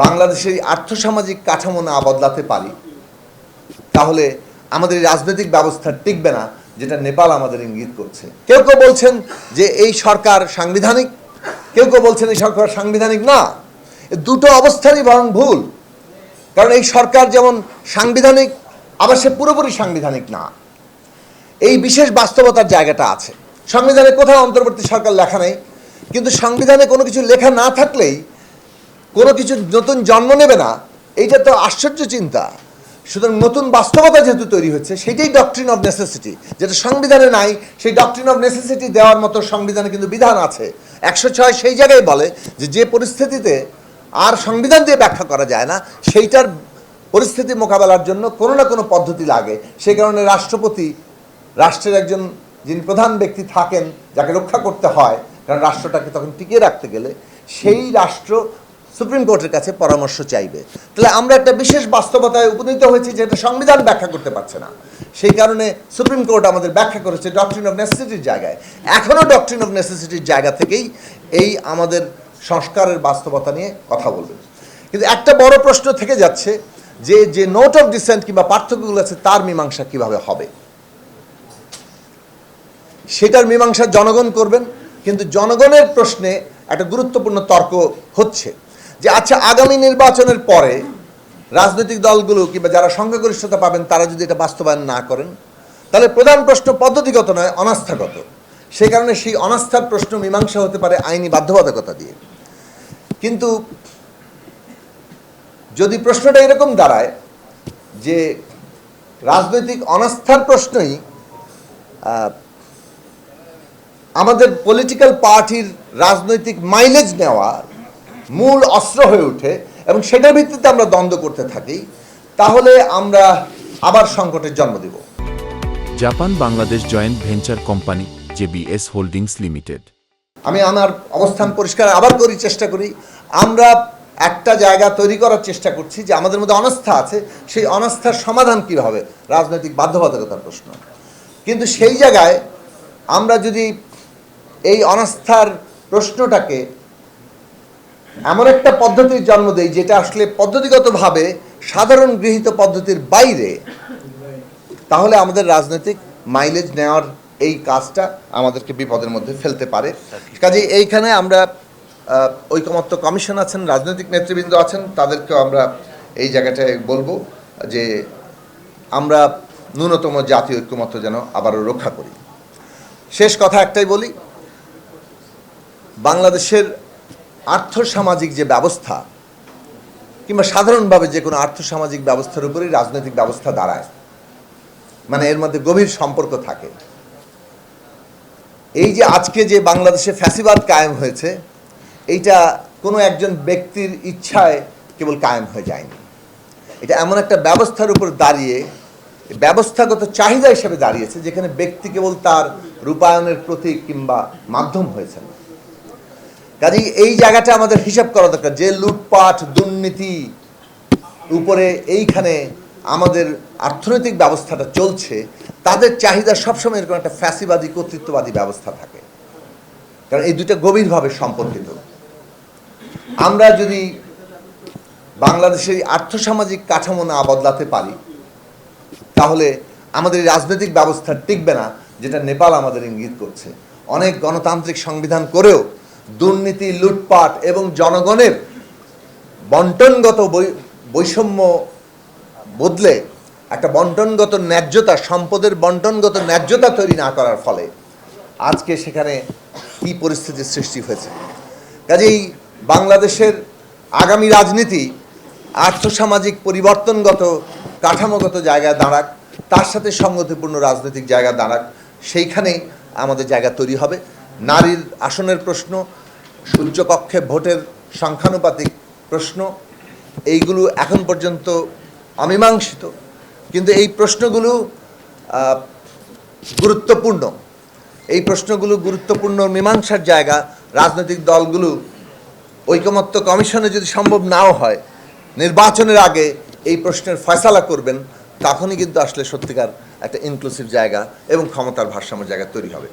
বাংলাদেশের আর্থসামাজিক কাঠামো না বদলাতে পারি, তাহলে আমাদের রাজনৈতিক ব্যবস্থা টিকবে না, যেটা নেপাল আমাদের ইঙ্গিত করছে। কেউ কেউ বলছেন যে এই সরকার সাংবিধানিক, কেউ কেউ বলছেন এই সরকার সাংবিধানিক না। দুটো অবস্থারই বরং ভুল। কারণ এই সরকার যেমন সাংবিধানিক, আবার সে পুরোপুরি সাংবিধানিক না। এই বিশেষ বাস্তবতার জায়গাটা আছে। সংবিধানে কোথাও অন্তর্বর্তী সরকার লেখা নেই, কিন্তু সংবিধানে কোনো কিছু লেখা না থাকলেই কোনো কিছু নতুন জন্ম নেবে না, এইটা তো আশ্চর্য চিন্তা। সুতরাং নতুন বাস্তবতা যেহেতু তৈরি হচ্ছে সেটাই ডকট্রিন অফ নেসেসিটি যেটা সংবিধানে নাই, সেই ডকট্রিন অফ নেসেসিটি দেওয়ার মতো সংবিধানে কিন্তু বিধান আছে। একশো ছয় সেই জায়গায় বলে যে যে পরিস্থিতিতে আর সংবিধান দিয়ে ব্যাখ্যা করা যায় না, সেইটার পরিস্থিতি মোকাবেলার জন্য কোনো না কোনো পদ্ধতি লাগে। সেই কারণে রাষ্ট্রপতি, রাষ্ট্রের একজন যিনি প্রধান ব্যক্তি থাকেন, যাকে রক্ষা করতে হয়, কারণ রাষ্ট্রটাকে তখন টিকিয়ে রাখতে গেলে, সেই রাষ্ট্র সুপ্রিম কোর্টের কাছে পরামর্শ চাইবে। তাহলে আমরা একটা বিশেষ বাস্তবতায় উপনীত হয়েছি যেটা সংবিধান ব্যাখ্যা করতে পারছে না। সেই কারণে সুপ্রিম কোর্ট আমাদের ব্যাখ্যা করেছে ডক্ট্রিন অফ নেসেসিটির জায়গায়। এখনও ডক্ট্রিন অফ নেসেসিটির জায়গা থেকেই এই আমাদের সংস্কারের বাস্তবতা নিয়ে কথা বলবেন কিন্তু একটা বড় প্রশ্ন থেকে যাচ্ছে যে যে নোট অফ ডিসেন্ট কিংবা পার্থক্যগুলো আছে, তার মীমাংসা কীভাবে হবে? সেটার মীমাংসা জনগণ করবেন, কিন্তু জনগণের প্রশ্নে একটা গুরুত্বপূর্ণ তর্ক হচ্ছে। যে আচ্ছা আগামী নির্বাচনের পরে রাজনৈতিক দলগুলো কিংবা যারা সংখ্যাগরিষ্ঠতা পাবেন, তারা যদি এটা বাস্তবায়ন না করেন, তাহলে প্রধান প্রশ্ন পদ্ধতিগত নয়, অনাস্থাগত। সেই কারণে সেই অনাস্থার প্রশ্ন মীমাংসা হতে পারে আইনি বাধ্যবাধকতা দিয়ে। কিন্তু যদি প্রশ্নটা এরকম দাঁড়ায় যে রাজনৈতিক অনাস্থার প্রশ্নই আমাদের পলিটিক্যাল পার্টির রাজনৈতিক মাইলেজ নেওয়ার মূল অস্ত্র হয়ে ওঠে এবং সেটার ভিত্তিতে আমরা দ্বন্দ্ব করতে থাকি তাহলে আমরা আবার সংকটের জন্ম দেব। Japan Bangladesh joint venture company JBS holdings limited. আমি আমার অবস্থান পরিষ্কার আবার করি চেষ্টা করি। আমরা একটা জায়গা তৈরি করার চেষ্টা করছি যে আমাদের মধ্যে অনাস্থা আছে সেই অনাস্থার সমাধান কী হবে রাজনৈতিক বাধ্যবাধকতার প্রশ্ন। কিন্তু সেই জায়গায় আমরা যদি এই অনাস্থার প্রশ্নটাকে এমন একটা পদ্ধতির জন্ম দেই যেটা আসলে পদ্ধতিগতভাবে সাধারণ গৃহীত পদ্ধতির বাইরে। তাহলে আমাদের রাজনৈতিক মাইলেজ নেওয়ার এই কাজটা আমাদেরকে বিপদের মধ্যে ফেলতে পারে। কাজে এইখানে আমরা ঐকমত্য কমিশন আছেন, রাজনৈতিক নেতৃবৃন্দ আছেন, তাদেরকেও আমরা এই জায়গাটায় বলব যে আমরা ন্যূনতম জাতীয় ঐক্যমত্য যেন আবারও রক্ষা করি। শেষ কথা একটাই বলি, বাংলাদেশের আর্থসামাজিক যে ব্যবস্থা, কিংবা সাধারণভাবে যে কোনো আর্থসামাজিক ব্যবস্থার উপরেই রাজনৈতিক ব্যবস্থা দাঁড়ায় মানে এর মধ্যে গভীর সম্পর্ক থাকে। এই যে আজকে যে বাংলাদেশে ফ্যাসিবাদ কায়েম হয়েছে, এইটা কোনো একজন ব্যক্তির ইচ্ছায় কেবল কায়েম হয়ে যায়নি। এটা এমন একটা ব্যবস্থার উপর দাঁড়িয়ে, ব্যবস্থাগত চাহিদা হিসেবে দাঁড়িয়েছে, যেখানে ব্যক্তি কেবল তার রূপায়ণের প্রতীক কিংবা মাধ্যম হয়েছেন কাজেই এই জায়গাটা আমাদের হিসাব করা দরকার, যে লুটপাট, দুর্নীতি উপরে এইখানে আমাদের অর্থনৈতিক ব্যবস্থাটা চলছে, তাদের চাহিদা সবসময় এরকম একটা ফ্যাসিবাদী, কর্তৃত্ববাদী ব্যবস্থা থাকে। কারণ এই দুটো গভীরভাবে সম্পর্কিত। আমরা যদি বাংলাদেশের আর্থসামাজিক কাঠামো না বদলাতে পারি, তাহলে আমাদের রাজনৈতিক ব্যবস্থা টিকবে না, যেটা নেপাল আমাদের ইঙ্গিত করছে। অনেক গণতান্ত্রিক সংবিধান করেও দুর্নীতি, লুটপাট এবং জনগণের বন্টনগত বৈষম্য বদলে একটা বন্টনগত ন্যায্যতা, সম্পদের বন্টনগত ন্যায্যতা তৈরি না করার ফলে আজকে সেখানে কি পরিস্থিতির সৃষ্টি হয়েছে? কাজেই বাংলাদেশের আগামী রাজনীতি আর্থসামাজিক পরিবর্তনগত কাঠামোগত জায়গায় দাঁড়াক, তার সাথে সঙ্গতিপূর্ণ রাজনৈতিক জায়গা দাঁড়াক, সেইখানেই আমাদের জায়গা তৈরি হবে। নারীর আসনের প্রশ্ন সূর্যকক্ষে ভোটের সংখ্যানুপাতিক প্রশ্ন, এইগুলো এখন পর্যন্ত অমীমাংসিত। কিন্তু এই প্রশ্নগুলো গুরুত্বপূর্ণ। এই প্রশ্নগুলো গুরুত্বপূর্ণ মীমাংসার জায়গা, রাজনৈতিক দলগুলো, ঐকমত্য কমিশনে যদি সম্ভব নাও হয়, নির্বাচনের আগে এই প্রশ্নের ফয়সালা করবেন, তখনই কিন্তু আসলে সত্যিকার একটা ইনক্লুসিভ জায়গা এবং ক্ষমতার ভারসাম্য জায়গা তৈরি হবে।